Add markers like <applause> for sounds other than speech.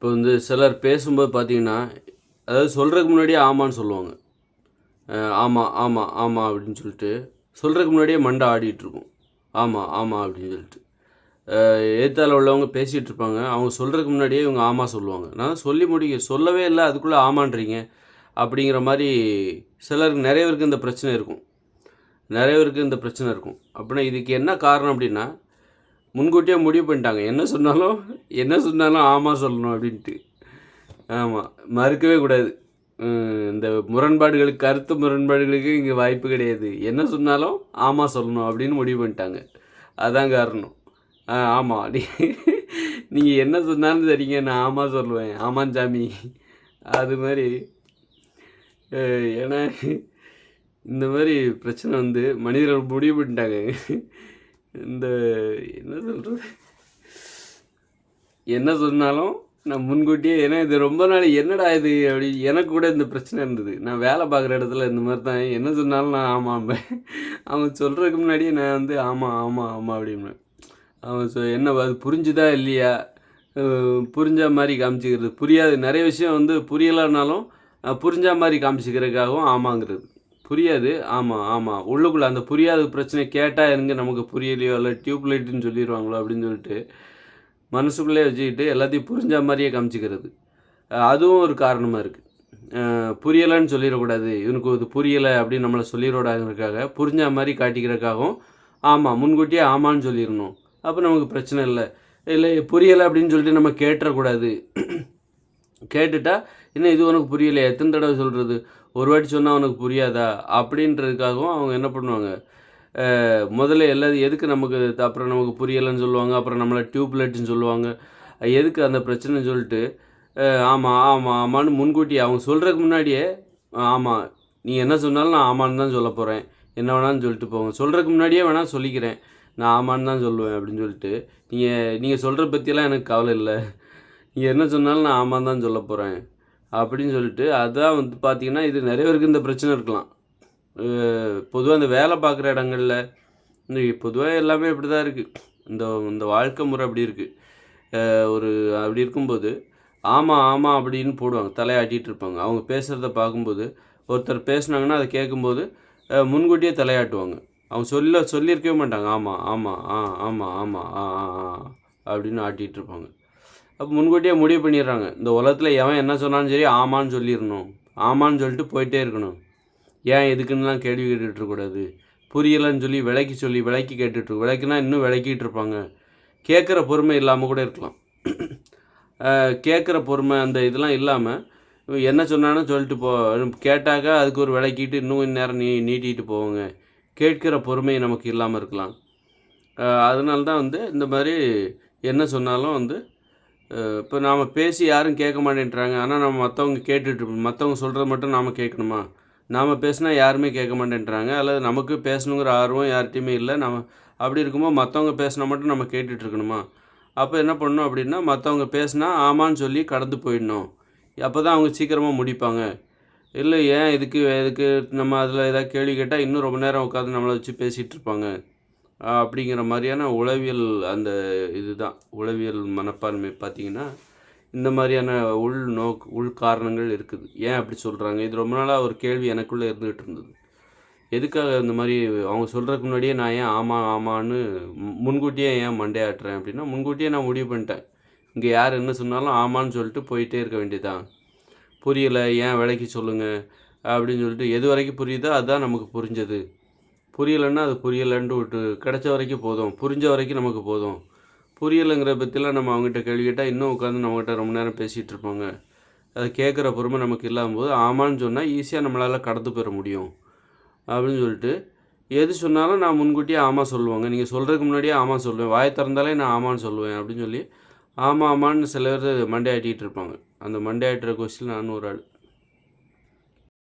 இப்போ வந்து சிலர் பேசும்போது பார்த்தீங்கன்னா அதாவது சொல்கிறதுக்கு முன்னாடியே ஆமான்னு சொல்லுவாங்க. ஆமாம் ஆமாம் ஆமாம் அப்படின்னு சொல்லிட்டு சொல்கிறதுக்கு முன்னாடியே மண்டை ஆடிட்டுருக்கும் ஆமாம் ஆமாம் அப்படின்னு சொல்லிட்டு. ஏத்தால உள்ளவங்க பேசிகிட்டு இருப்பாங்க. அவங்க சொல்கிறதுக்கு முன்னாடியே இவங்க ஆமாம் சொல்லுவாங்க. நான் சொல்லி முடிக்க சொல்லவே இல்லை அதுக்குள்ளே ஆமான்றீங்க அப்படிங்கிற மாதிரி சிலருக்கு நிறைய பேருக்கு இந்த பிரச்சனை இருக்கும். நிறைய பேருக்கு இந்த பிரச்சனை இருக்கும். அப்படின்னா இதுக்கு என்ன காரணம் அப்படின்னா முன்கூட்டியே முடிவு பண்ணிட்டாங்க. என்ன சொன்னாலும் என்ன சொன்னாலும் ஆமாம் சொல்லணும் அப்படின்ட்டு. ஆமாம் மறுக்கவே கூடாது. இந்த முரண்பாடுகளுக்கு கருத்து முரண்பாடுகளுக்கு இங்கே வாய்ப்பு கிடையாது. என்ன சொன்னாலும் ஆமாம் சொல்லணும் அப்படின்னு முடிவு பண்ணிட்டாங்க. அதான் காரணம். ஆ ஆமாம் <laughs> நீ நீங்கள் என்ன சொன்னாலும் சரிங்க நான் ஆமாம் சொல்லுவேன். ஆமாம் சாமி. அது மாதிரி ஏன்னா இந்த மாதிரி பிரச்சனை வந்து மனிதர்கள் முடிவு பண்ணிட்டாங்க. இந்த என்ன சொல்கிறது என்ன சொன்னாலும் நான் முன்கூட்டியே ஏன்னா இது ரொம்ப நாள் என்னடா இது அப்படி எனக்கு கூட இந்த பிரச்சனை இருந்தது. நான் வேலை பார்க்குற இடத்துல இந்த மாதிரி தான். என்ன சொன்னாலும் நான் ஆமாம் ஆம்பேன் அவன் சொல்கிறதுக்கு முன்னாடியே நான் வந்து ஆமாம் ஆமாம் ஆமாம் அப்படின்னு அவன் சொ என்ன அது புரிஞ்சுதா இல்லையா? புரிஞ்ச மாதிரி காமிச்சிக்கிறது. புரியாது. நிறைய விஷயம் வந்து புரியலைனாலும் புரிஞ்ச மாதிரி காமிச்சிக்கிறதுக்காகவும் ஆமாங்கிறது. புரியாது. ஆமாம் ஆமாம் உள்ளுக்குள்ளே அந்த புரியாத பிரச்சனை கேட்டால் எங்கே நமக்கு புரியலையோ? இல்லை டியூப் லைட்டுன்னு சொல்லிடுவாங்களோ அப்படின்னு சொல்லிட்டு மனசுக்குள்ளே வச்சுக்கிட்டு எல்லாத்தையும் புரிஞ்ச மாதிரியே காமிச்சிக்கிறது. அதுவும் ஒரு காரணமாக இருக்குது புரியலைன்னு சொல்லிடக்கூடாது. இவனுக்கு இது புரியலை அப்படின்னு நம்மளை சொல்லிடக்கூடாதுங்கிறக்காக புரிஞ்ச மாதிரி காட்டிக்கிறக்காகவும் ஆமாம் முன்கூட்டியே ஆமான்னு சொல்லிடணும். அப்போ நமக்கு பிரச்சனை இல்லை. இல்லை புரியலை அப்படின்னு சொல்லிட்டு நம்ம கேட்டுறக்கூடாது. கேட்டுட்டா என்ன இது உனக்கு புரியலையா? எத்தனை தடவை சொல்கிறது ஒரு வாட்டி சொன்னால் அவனுக்கு புரியாதா? அப்படின்றதுக்காகவும் அவங்க என்ன பண்ணுவாங்க? முதல்ல எல்லாது எதுக்கு நமக்கு அப்புறம் நமக்கு புரியலைன்னு சொல்லுவாங்க. அப்புறம் நம்மளை டியூப்லைட்னு சொல்லுவாங்க. எதுக்கு அந்த பிரச்சனைன்னு சொல்லிட்டு ஆமாம் ஆமாம் ஆமான்னு முன்கூட்டி அவங்க சொல்கிறதுக்கு முன்னாடியே ஆமாம் நீ என்ன சொன்னாலும் நான் ஆமான்னு தான் சொல்ல போகிறேன் என்ன வேணான்னு சொல்லிட்டு போங்க. சொல்கிறதுக்கு முன்னாடியே வேணால் சொல்லிக்கிறேன். நான் ஆமான்னு தான் சொல்லுவேன் அப்படின்னு சொல்லிட்டு நீங்கள் நீங்கள் சொல்கிற பற்றியெல்லாம் எனக்கு கவலை இல்லை. நீங்கள் என்ன சொன்னாலும் நான் ஆமான்னு தான் சொல்ல போகிறேன் அப்படின்னு சொல்லிட்டு அதான் வந்து பார்த்தீங்கன்னா இது நிறைய பேருக்கு இந்த பிரச்சனை இருக்கலாம். பொதுவாக இந்த வேலை பார்க்குற இடங்களில் இந்த பொதுவாக எல்லாமே இப்படி தான் இருக்குது இந்த இந்த வாழ்க்கை முறை அப்படி இருக்குது ஒரு அப்படி இருக்கும்போது ஆமாம் ஆமாம் அப்படின்னு போடுவாங்க தலையாட்டிகிட்டு இருப்பாங்க. அவங்க பேசுகிறத பார்க்கும்போது ஒருத்தர் பேசுனாங்கன்னா அதை கேட்கும்போது முன்கூட்டியே தலையாட்டுவாங்க. அவங்க சொல்ல சொல்லியிருக்கவே மாட்டாங்க. ஆமாம் ஆமாம் ஆ ஆமாம் ஆமாம் ஆ ஆ ஆ அப்படின்னு ஆட்டிகிட்டு இருப்பாங்க. அப்போ முன்கூட்டியே முடிவு பண்ணிடுறாங்க. இந்த உலகத்தில் எவன் என்ன சொன்னாலும் சரி ஆமான்னு சொல்லிடணும். ஆமான்னு சொல்லிட்டு போயிட்டே இருக்கணும். ஏன் எதுக்குன்னுலாம் கேள்வி கேட்டுட்ருக்கூடாது இருக்கக்கூடாது புரியலைன்னு சொல்லி விலைக்கு சொல்லி விலைக்கு கேட்டுட்ரு விலைக்குனா இன்னும் விளக்கிட்டு இருப்பாங்க. கேட்குற பொறுமை இல்லாமல் கூட இருக்கலாம். கேட்குற பொறுமை அந்த இதெல்லாம் இல்லாமல் என்ன சொன்னாலும் சொல்லிட்டு போ கேட்டாக்கா அதுக்கு ஒரு விளக்கிட்டு இன்னும் நேரம் நீ நீட்டிகிட்டு போவாங்க. கேட்கிற பொறுமை நமக்கு இல்லாமல் இருக்கலாம். அதனால தான் வந்து இந்த மாதிரி என்ன சொன்னாலும் வந்து இப்போ நாம் பேசி யாரும் கேட்க மாட்டேன்றாங்க. ஆனால் நம்ம மற்றவங்க கேட்டுட்டு மற்றவங்க சொல்கிறத மட்டும் நாம் கேட்கணுமா? நாம் பேசினா யாருமே கேட்க மாட்டேன்றாங்க. அல்லது நமக்கு பேசணுங்கிற ஆர்வம் யார்கிட்டையுமே இல்லை. நம்ம அப்படி இருக்கும்போது மற்றவங்க பேசினா மட்டும் நம்ம கேட்டுட்ருக்கணுமா அப்போ என்ன பண்ணணும் அப்படின்னா மற்றவங்க பேசினா ஆமான்னு சொல்லி கடந்து போயிடணும். அப்போ தான் அவங்க சீக்கிரமாக முடிப்பாங்க. இல்லை ஏன் இதுக்கு இதுக்கு நம்ம அதில் ஏதாவது கேள்வி கேட்டால் இன்னும் ரொம்ப நேரம் உட்காந்து நம்மளை வச்சு பேசிகிட்டு இருப்பாங்க. அப்படிங்கிற மாதிரியான உளவியல் அந்த இதுதான். உளவியல் மனப்பான்மை பார்த்தீங்கன்னா இந்த மாதிரியான உள் நோக் உள் காரணங்கள் இருக்குது. ஏன் அப்படி சொல்கிறாங்க இது ரொம்ப நாளாக ஒரு கேள்வி எனக்குள்ளே இருந்துகிட்டு இருந்தது. எதுக்காக இந்த மாதிரி அவங்க சொல்கிறதுக்கு முன்னாடியே நான் ஏன் ஆமாம் ஆமான்னு முன்கூட்டியே ஏன் மண்டையாட்டுறேன் அப்படின்னா முன்கூட்டியே நான் முடிவு பண்ணிட்டேன். இங்கே யார் என்ன சொன்னாலும் ஆமான்னு சொல்லிட்டு போயிட்டே இருக்க வேண்டியதான் புரியலை ஏன் விலைக்கு சொல்லுங்கள் அப்படின்னு சொல்லிட்டு எது வரைக்கும் புரியுதோ அதுதான் நமக்கு புரிஞ்சது. புரியலைன்னா அது புரியலைன்ட்டு விட்டு கிடைச்ச வரைக்கும் போதும். புரிஞ்ச வரைக்கும் நமக்கு போதும். புரியலைங்கிற பற்றிலாம் நம்ம அவங்ககிட்ட கேள்வி கேட்டால் இன்னும் உட்காந்து நம்மகிட்ட ரொம்ப நேரம் பேசிகிட்டு இருப்பாங்க. அதை கேட்குற பொறுமை நமக்கு இல்லாமல் போது ஆமான்னு சொன்னால் ஈஸியாக நம்மளால் கடந்து பெற முடியும். அப்படின்னு சொல்லிட்டு எது சொன்னாலும் நான் முன்கூட்டியே ஆமாம் சொல்லுவாங்க. நீங்கள் சொல்கிறதுக்கு முன்னாடியே ஆமாம் சொல்லுவேன். வாய் திறந்தாலே நான் ஆமான்னு சொல்லுவேன். அப்படின்னு சொல்லி ஆமாம் ஆமான்னு சில பேர் மண்டே ஆட்டிகிட்டு இருப்பாங்க. அந்த மண்டை ஆட்டுற கொஸ்டின் நானும் ஒரு ஆள்.